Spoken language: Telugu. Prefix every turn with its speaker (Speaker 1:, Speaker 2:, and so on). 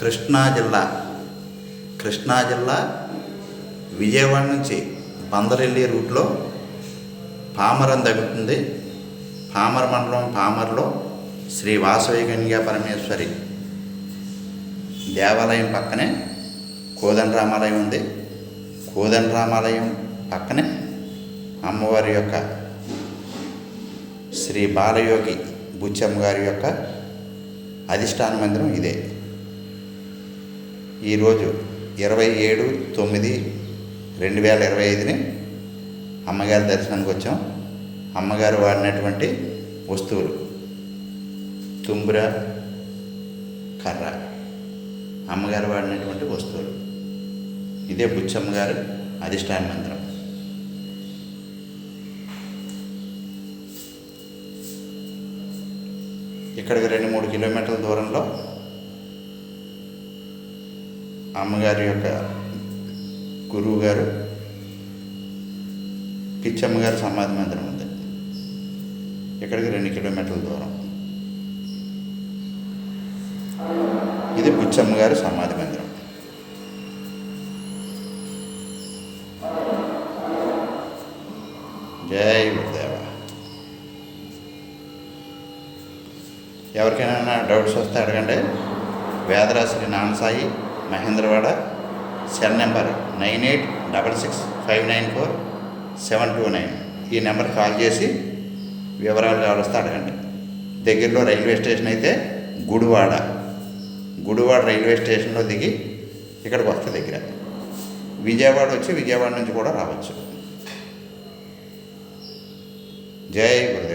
Speaker 1: కృష్ణా జిల్లా. కృష్ణా జిల్లా విజయవాడ నుంచి బందరెల్లి రూట్లో పామరం తగ్గుతుంది. పామర మండలం పామర్లో శ్రీ వాసవి కన్యా పరమేశ్వరి దేవాలయం పక్కనే కోదండరామాలయం ఉంది. కోదండరామాలయం పక్కనే అమ్మవారి యొక్క శ్రీ బాలయోగి బుచ్చమ్మ గారి యొక్క అధిష్టాన మందిరం ఇదే. ఈరోజు ఇరవై ఏడు తొమ్మిది రెండు వేల ఇరవై ఐదుని అమ్మగారి దర్శనానికి వచ్చాం. అమ్మగారు వాడినటువంటి వస్తువులు. తుంబుర కర్ర. అమ్మగారు వాడినటువంటి వస్తువులు. ఇదే బుచ్చమ్మ గారు అధిష్టాన మందిరం. ఇక్కడికి రెండు మూడు కిలోమీటర్ల దూరంలో అమ్మగారి యొక్క గురువు గారు పిచ్చమ్మగారి సమాధి మందిరం ఉంది. ఇక్కడికి రెండు కిలోమీటర్ల దూరం. ఇది పిచ్చమ్మగారి సమాధి మందిరం. జై గురుదేవ. ఎవరికైనా డౌట్స్ వస్తే అడగండి. వేదరాశ్రీ నాన్నసాయి Mahendravada cell number nine eight double six five nine four seven two nine. ఈ నెంబర్ కాల్ చేసి వివరాలు కావలిస్తే అడగండి. దగ్గరలో రైల్వే స్టేషన్ అయితే గుడివాడ. గుడివాడ రైల్వే స్టేషన్లో దిగి ఇక్కడికి వస్తే దగ్గర. విజయవాడ వచ్చి విజయవాడ నుంచి కూడా రావచ్చు. జై గురు